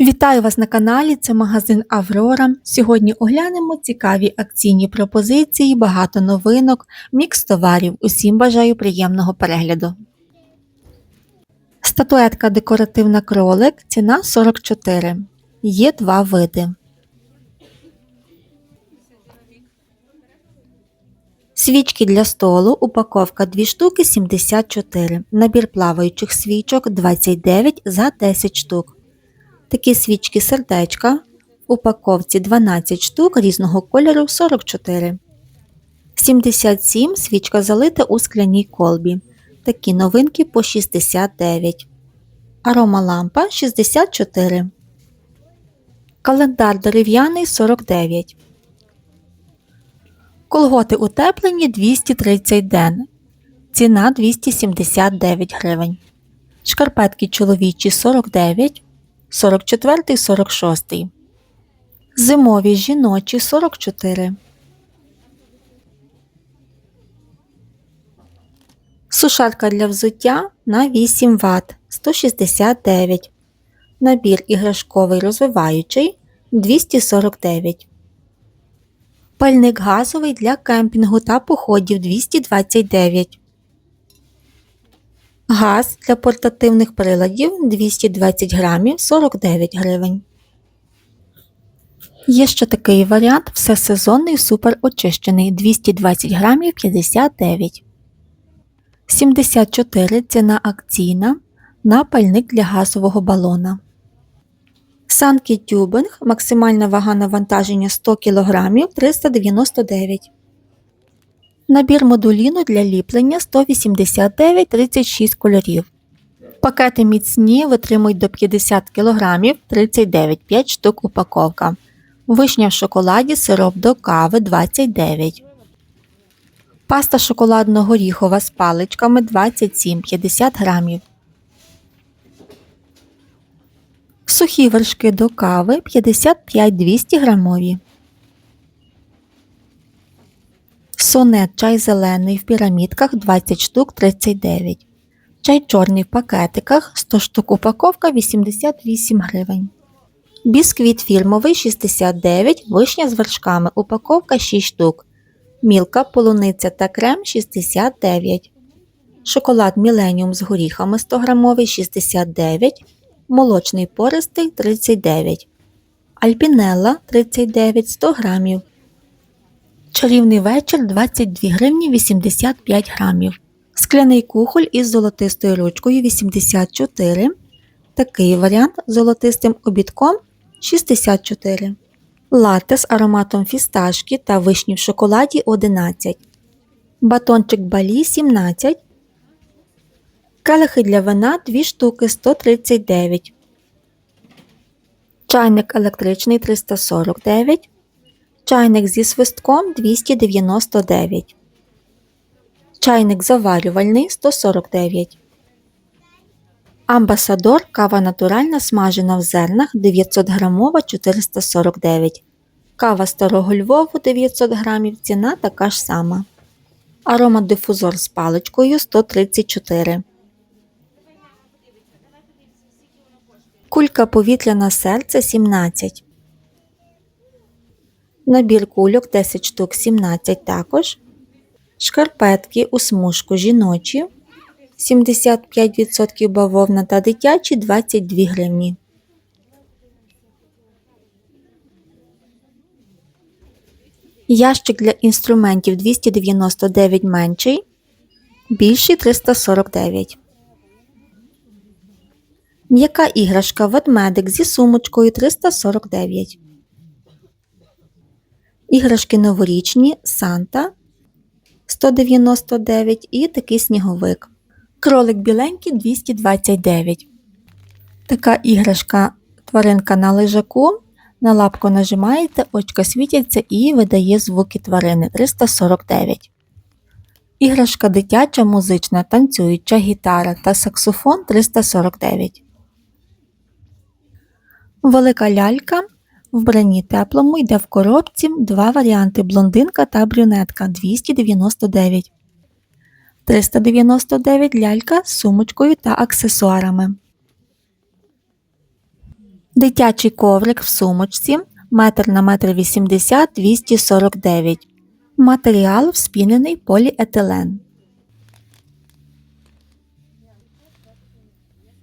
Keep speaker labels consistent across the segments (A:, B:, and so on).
A: Вітаю вас на каналі, це магазин Аврора. Сьогодні оглянемо цікаві акційні пропозиції, багато новинок, мікс товарів. Усім бажаю приємного перегляду. Статуетка декоративна кролик, ціна 44. Є два види. Свічки для столу, упаковка 2 штуки 74. Набір плаваючих свічок 29 за 10 штук. Такі свічки сердечка. В упаковці 12 штук різного кольору 44. 77 свічка залита у скляній колбі. Такі новинки по 69. Арома лампа 64. Календар дерев'яний 49. Колготи утеплені 230 ден. Ціна 279 гривень. Шкарпетки чоловічі 49. 44, 46. Зимові жіночі 44. Сушарка для взуття на 8 Вт 169. Набір іграшковий розвиваючий 249. Пальник газовий для кемпінгу та походів 229. Газ для портативних приладів 220 грамів 49 гривень. Є ще такий варіант всесезонний супер очищений 220 грамів 59. 74 ціна акційна на пальник для газового балона. Санкі тюбинг максимальна вага навантаження 100 кг 399 Набір модуліну для ліплення 189 36 кольорів. Пакети міцні витримують до 50 кг 39 5 штук упаковка. Вишня в шоколаді сироп до кави 29. Паста шоколадно-горіхова з паличками 27-50 грамів. Сухі вершки до кави 55-200 грамові. Сонет чай зелений в пірамідках 20 штук 39. Чай чорний в пакетиках 100 штук упаковка 88 гривень. Бісквіт фірмовий 69, вишня з вершками упаковка 6 штук. Мілка, полуниця та крем 69. Шоколад Міленіум з горіхами 100 грамовий 69. Молочний пористий 39. Альпінелла 39 100 грамів. Чарівний вечір 22 гривні 85 грамів. Скляний кухоль із золотистою ручкою 84. Такий варіант з золотистим обідком 64. Латте з ароматом фісташки та вишні в шоколаді 11. Батончик балі 17. Келихи для вина 2 штуки 139. Чайник електричний 349. Чайник зі свистком 299. Чайник заварювальний 149. Амбасадор кава натуральна смажена в зернах 900 грамова 449. Кава старого Львову 900 грамів. Ціна така ж сама. Аромадифузор з паличкою 134. Кулька повітряна серце 17. Набір кульок 10 штук 17 також. Шкарпетки у смужку жіночі 75% бавовна та дитячі 22 гривні. Ящик для інструментів 299 менший, більший 349. М'яка іграшка ведмедик зі сумочкою 349. Іграшки новорічні Санта 199 і такий сніговик. Кролик біленький 229. Така іграшка тваринка на лежаку. На лапку нажимаєте, очка світяться і видає звуки тварини 349. Іграшка дитяча, музична, танцююча гітара та саксофон 349. Велика лялька Вбранні теплому йде в коробці два варіанти блондинка та брюнетка 299. 399 лялька з сумочкою та аксесуарами. Дитячий коврик в сумочці метр на метр 80 249. Матеріал вспінений поліетилен.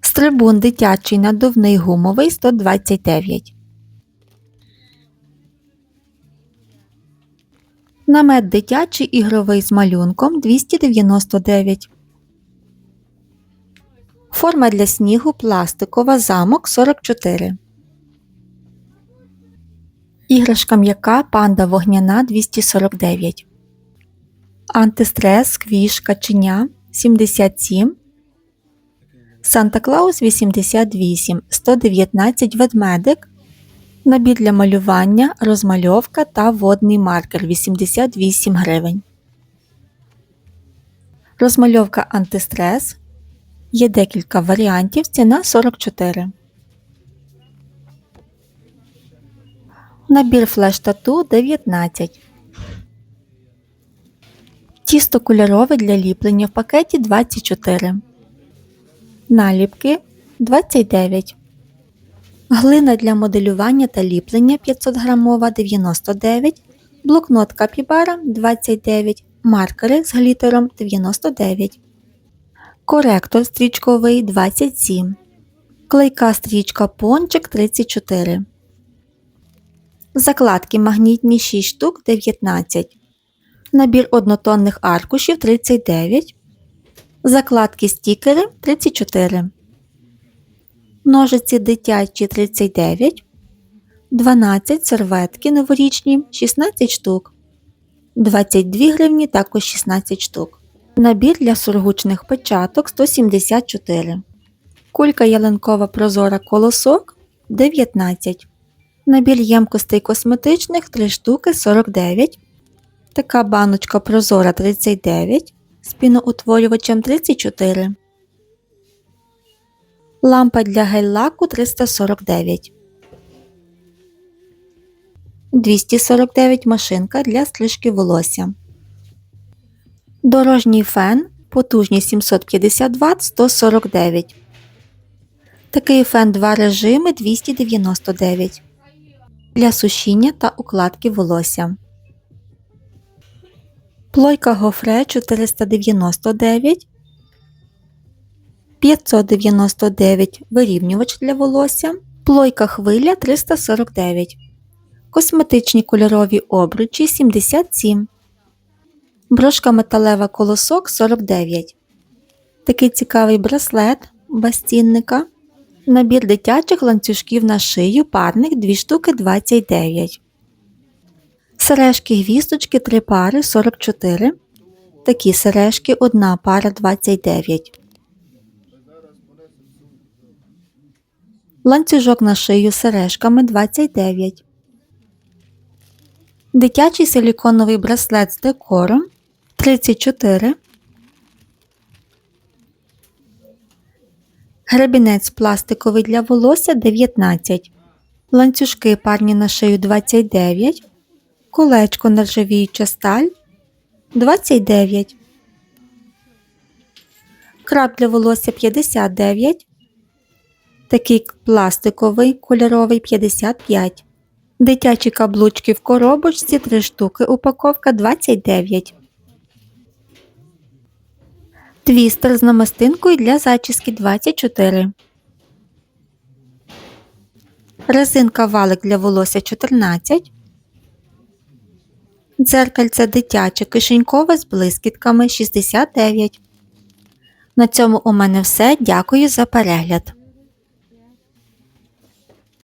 A: Стрибун дитячий надувний гумовий 129. Намет дитячий ігровий з малюнком 299. Форма для снігу пластикова замок 44. Іграшка м'яка панда вогняна 249. Антистрес сквіш каченя 77. Санта Клаус 88, 119 ведмедик. Набір для малювання, розмальовка та водний маркер 88 гривень. Розмальовка антистрес. Є декілька варіантів. Ціна 44. Набір флеш тату 19. Тісто кольорове для ліплення в пакеті 24. Наліпки 29. Глина для моделювання та ліплення 500 грамова 99. Блокнот капібара 29. Маркери з глітером 99. Коректор стрічковий 27. Клейка стрічка пончик 34. Закладки магнітні 6 штук 19. Набір однотонних аркушів 39. Закладки стікери 34. Ножиці дитячі 39. 12 серветки новорічні 16 штук. 22 гривні також 16 штук. Набір для сургучних печаток 174. Кулька ялинкова прозора колосок 19. Набір ємкостей косметичних 3 штуки 49. Така баночка прозора 39. З піноутворювачем 34. Лампа для гель-лаку 349. 249 машинка для стрижки волосся. Дорожній фен потужність 750 Вт 149. Такий фен 2 режими 299. Для сушіння та укладки волосся. Плойка гофре 499. 599 вирівнювач для волосся. Плойка хвиля 349. Косметичні кольорові обручі 77. Брошка металева колосок 49. Такий цікавий браслет бастінника. Набір дитячих ланцюжків на шию парник 2 штуки 29. Сережки гвісточки 3 пари 44. Такі сережки 1 пара 29. Ланцюжок на шию сережками 29. Дитячий силіконовий браслет з декором 34. Гребінець пластиковий для волосся 19. Ланцюжки парні на шию 29. Колечко нержавіюча сталь 29. Краб для волосся 59. Такий пластиковий кольоровий 55. Дитячі каблучки в коробочці 3 штуки. Упаковка 29. Твістер з намистинкою для зачіски 24. Резинка валик для волосся 14. Дзеркальце дитяче кишенькове з блискітками 69. На цьому у мене все. Дякую за перегляд.